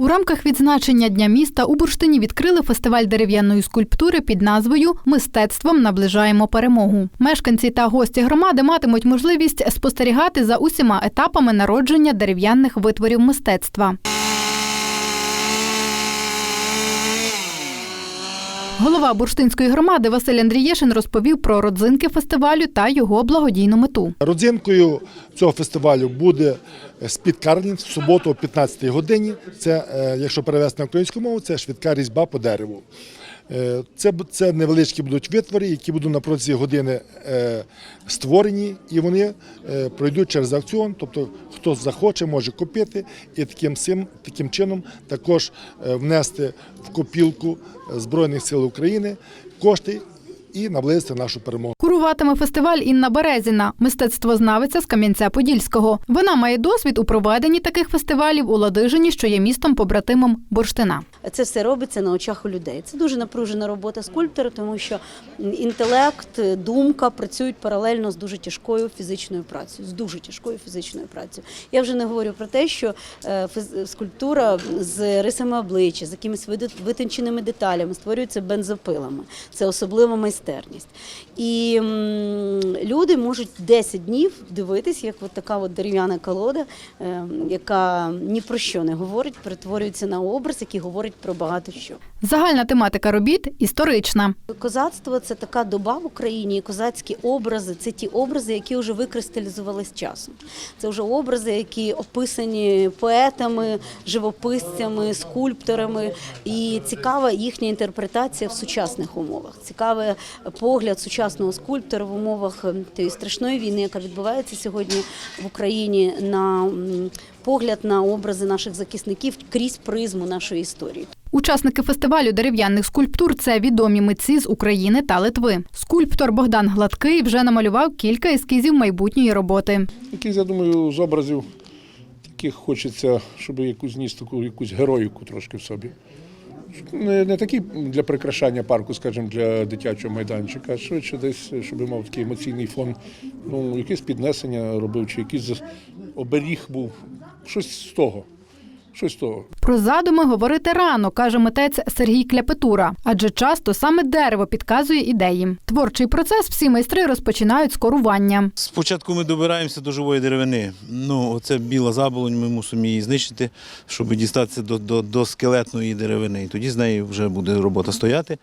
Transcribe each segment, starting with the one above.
У рамках відзначення Дня міста у Бурштині відкрили фестиваль дерев'яної скульптури під назвою Мистецтвом наближаємо перемогу. Мешканці та гості громади матимуть можливість спостерігати за усіма етапами народження дерев'яних витворів мистецтва. Голова бурштинської громади Василь Андрієшин розповів про родзинки фестивалю та його благодійну мету. Родзинкою цього фестивалю буде спід Карлінг в суботу о 15 годині. Це, е, якщо перевести на українську мову, це швидка різьба по дереву. Е, Це, це невеличкі будуть витвори, які будуть на протязі години е, створені, і вони е, пройдуть через аукціон. Тобто, хто захоче, може купити і таким, сим, таким чином також внести в копілку Збройних сил України кошти і наблизити нашу перемогу. Куруватиме фестиваль Інна Березіна, мистецтвознавиця з Кам'янця-Подільського. Вона має досвід у проведенні таких фестивалів у Ладижині, що є містом побратимом Бурштина. Це все робиться на очах у людей. Це дуже напружена робота скульптора, тому що інтелект, думка працюють паралельно з дуже тяжкою фізичною працею, з дуже тяжкою фізичною працею. Я вже не говорю про те, що е, скульптура з рисами обличчя, з якимись витонченими деталями створюється бензопилами. Це особлива майстерність. І м, люди можуть 10 днів дивитись, як от така от дерев'яна колода, е, яка ні про що не говорить, перетворюється на образ, який говорить про багато що. Загальна тематика робіт історична. Козацтво це така доба в Україні, і козацькі образи це ті образи, які вже викристалізувались часом. Це вже образи, які описані поетами, живописцями, скульпторами. І цікава їхня інтерпретація в сучасних умовах. Цікавий погляд сучасного скульптора в умовах тієї страшної війни, яка відбувається сьогодні в Україні, на погляд на образи наших захисників крізь призму нашої історії. Учасники фестивалю дерев'яних скульптур це відомі митці з України та Литви. Скульптор Богдан Гладкий вже намалював кілька ескізів майбутньої роботи. Якийсь, я думаю, з образів таких хочеться, щоб якусь ніс таку якусь героїку трошки в собі. Не, не такі для прикрашання парку, скажімо, для дитячого майданчика, а швидше десь, щоб мав такий емоційний фон. Ну, якесь піднесення робив, чи якийсь оберіг був. Щось з того. Щось. Про задуми говорити рано, каже митець Сергій Кляпетура, адже часто саме дерево підказує ідеї. Творчий процес всі майстри розпочинають з корування. Спочатку ми добираємося до живої деревини. Ну, оце біла заболонь, ми мусимо її знищити, щоб дістатися до, до, до скелетної деревини. І тоді з нею вже буде робота стояти.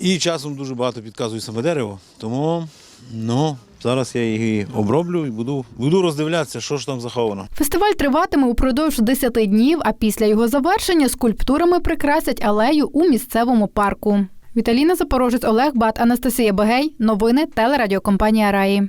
І часом дуже багато підказує саме дерево. Тому ну, зараз я її оброблю і буду, буду роздивлятися, що ж там заховано. Фестиваль триватиме упродовж 10 днів, а після його завершення скульптурами прикрасять алею у місцевому парку. Віталіна Запорожець, Олег Бат, Анастасія Бегей. Новини телерадіокомпанія Раї.